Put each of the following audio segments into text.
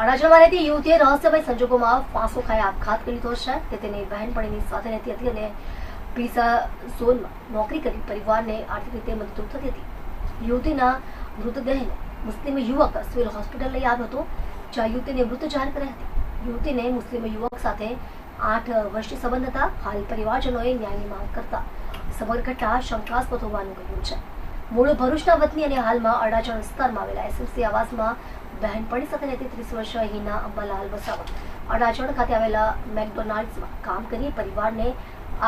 અડાજણમાં રહેતી યુવતીએ રહસ્યમય સંજોગોમાં ફાંસો ખાઈ આપઘાત કરી લીધો છે તે તેની બહેનપણીની સાથે રહેતી હતી અને પીસા ઝોનમાં નોકરી કરી પરિવારને આર્થિક રીતે મદદરૂપ થતી હતી. યુવતીના મૃતદેહને મુસ્લિમ યુવક સિવિલ હોસ્પિટલ લઈ આવ્યો હતો, જ્યાં યુવતીને મૃત જાહેર કરી હતી. યુવતીને મુસ્લિમ યુવક સાથે આઠ વર્ષથી સંબંધ હતા. હાલ પરિવારજનોએ ન્યાયની માંગ કરતા સમગ્ર ઘટના શંકાસ્પદ હોવાનું કહ્યું છે. મૂળ ભરૂચના વતની અને હાલમાં અડાજણ વિસ્તારમાં આવેલા એસએમસી આવાસમાં બહેનપણી સાથે રહેતી ત્રીસ વર્ષીય હિના અંબાલાલ વસાવા અડાજણ ખાતે આવેલા મેકડોનાલ્ડ્સમાં કામ કરી પરિવારને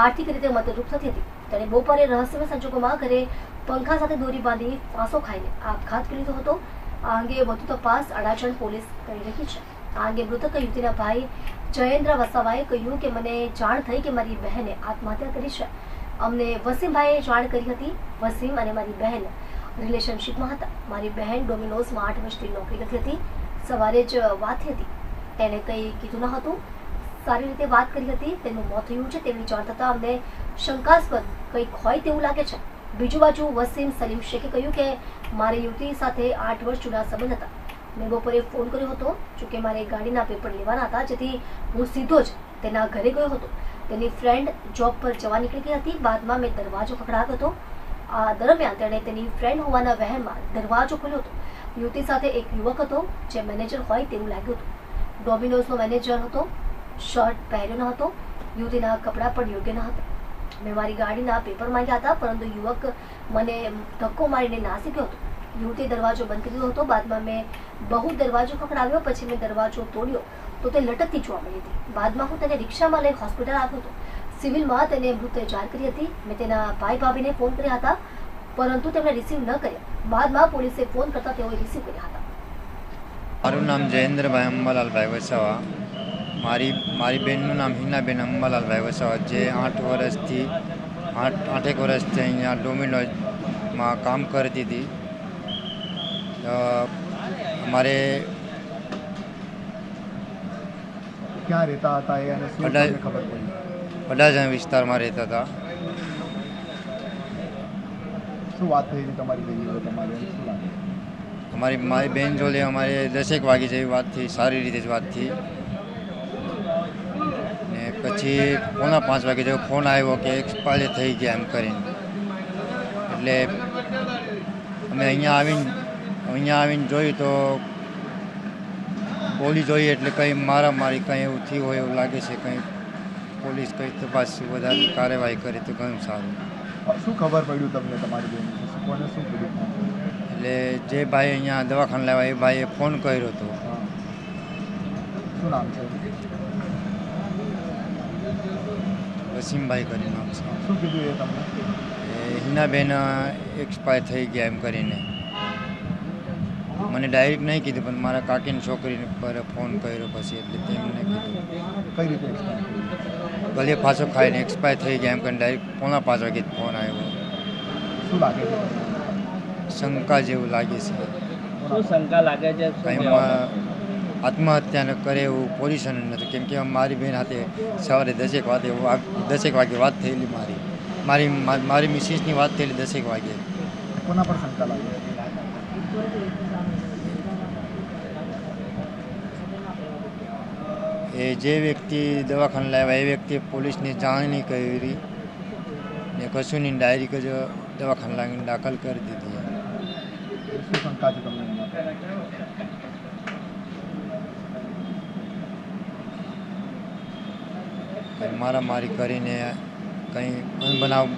આર્થિક રીતે મદદરૂપ થતી હતી. તેણે બપોરે રહસ્યમય સંજોગોમાં ઘરે પંખા સાથે દોરી બાંધી ફાંસો ખાઈને આપઘાત કરી લીધો હતો. આ અંગે વધુ તપાસ અડાજણ પોલીસ કરી રહી છે. આ અંગે મૃતક યુવતીના ભાઈ જયેન્દ્ર વસાવાએ કહ્યું કે, મને જાણ થઈ કે મારી બહેને આત્મહત્યા કરી છે. અમને વસીમભાઈએ જાણ કરી હતી. વસીમ અને મારી બહેન રિલેશનશિપમાં હતા. મારી બહેન ડોમિનોઝમાં આઠ વર્ષથી નોકરી કરતી હતી. સવારે જ વાત થઈ હતી. તેણે કંઈ કીધું ન હતું. સારી રીતે વાત કરી હતી. તેનું મોત થયું છે તેવી જાણ થતાં અમને શંકાસ્પદ કંઈક હોય તેવું લાગે છે. બીજું બાજુ વસીમ સલીમ શેખે કહ્યું કે મારી યુવતી સાથે આઠ વર્ષ જૂના સંબંધ હતા. મેં બપોરે ફોન કર્યો હતો, જોકે મારે ગાડીના પેપર લેવાના હતા, જેથી હું સીધો જ તેના ઘરે ગયો હતો. તેની ફ્રેન્ડ જોબ પર જવા નીકળી ગઈ હતી. બાદમાં મેં દરવાજો ખખડાવ્યો હતો. આ દરમિયાન તેણે તેની ફ્રેન્ડ હોવાના વહેમમાં દરવાજો ખોલ્યો હતો. યુવતી સાથે એક યુવક હતો જે મેનેજર હોય તેવું લાગ્યું હતું. ડોમિનોઝનો મેનેજર હતો શર્ટ પહેર્યો ન હતો, યુવતીના કપડાં પણ યોગ્ય ન હતા. મેં મારી ગાડીના પેપર માંગ્યા હતા, પરંતુ યુવક મને ધક્કો મારીને નાસી ગયો હતો. યુવતી દરવાજો બંધ કરી દીધો હતો. બાદમાં મેં બહુ દરવાજો ખખડાવ્યો, પછી મેં દરવાજો તોડ્યો, તો તે લટકતી જોવા મળી હતી. બાદમાં હું તેને રિક્ષામાં લઈ હોસ્પિટલ આવ્યો હતો. સિવિલમાં તેને મૃત જાહેર કરી હતી. મેં તેના ભાઈ ભાભીને ફોન કર્યા હતા પરંતુ તેમણે રિસીવ ન કર્યા. બાદમાં પોલીસે ફોન કરતા તેઓએ રિસીવ કર્યા હતા. મારું નામ જયેન્દ્રભાઈ અંબાલાલભાઈ વસાવા. મારી મારી બહેનનું નામ હિનાબેન અંબાલાલભાઈ વસાવા જે આઠ વર્ષથી આઠ આઠેક વર્ષથી અહીંયા ડોમિનોઝમાં કામ કરતી હતી. તો અમારે ક્યાં રહેતા હતા એ અને ખબર પડી? અડાજણ વિસ્તારમાં રહેતા હતા. શું વાત થઈ હતી તમારી તમારી અમારી મારી બેન જોડે અમારે દસેક વાગે જેવી વાત થઈ સારી રીતે જ વાત થઈ. ને પછી પોણા પાંચ વાગે જેવો ફોન આવ્યો કે એક્સપાયર થઈ ગયા એમ કરીને. એટલે અમે અહીંયા આવીને અહીંયા આવીને જોયું તો બોલી જોઈએ એટલે કંઈ મારામારી કંઈ એવું થયું હોય એવું લાગે છે કંઈ. પોલીસ કંઈ તપાસ વધારે કાર્યવાહી કરે તો ઘણું સારું. શું ખબર પડ્યું તમને તમારી બેન શું કોને શું કીધું? એટલે જે ભાઈ અહીંયા દવાખાને લાવ્યા એ ભાઈએ ફોન કર્યો હતો શું નામ છે? વસીમભાઈ કરી નામ છે શું કીધું એ તમને? એ હિનાબેન એક્સપાયર થઈ ગયા એમ કરીને. મને ડાયરેક્ટ નહીં કીધું પણ મારા કાકીની છોકરીને પર ફોન કર્યો પછી એટલે તેમને કીધું. કઈ રીતે ભલે પાછો ખાઈને એક્સપાયર થઈ ગયા એમ કરીને ડાયરેક્ટ પોણા પાંચ વાગે ફોન આવ્યો. શું લાગે શંકા જેવું લાગે છે. શું શંકા લાગે છે? શું કંઈ આત્મહત્યા કરે એવું પોઝિશન નથી. કેમ કે મારી બેન હાથે સવારે દસેક વાગે દસેક વાગે વાત થયેલી મારી. મારી મારી મિસિસની વાત થયેલી દસેક વાગે. કોના પર શંકા લાગે? એ જે વ્યક્તિ દવાખાને લાવ્યા એ વ્યક્તિએ પોલીસને જાણ નહીં કરી. ને કશુંની ડાયરી જ દવાખાને લાવીને દાખલ કરી દીધી શું શંકા છે તમને મારામારી કરીને કંઈ અનબનાવ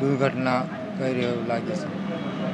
દુર્ઘટના કરી એવું લાગે છે.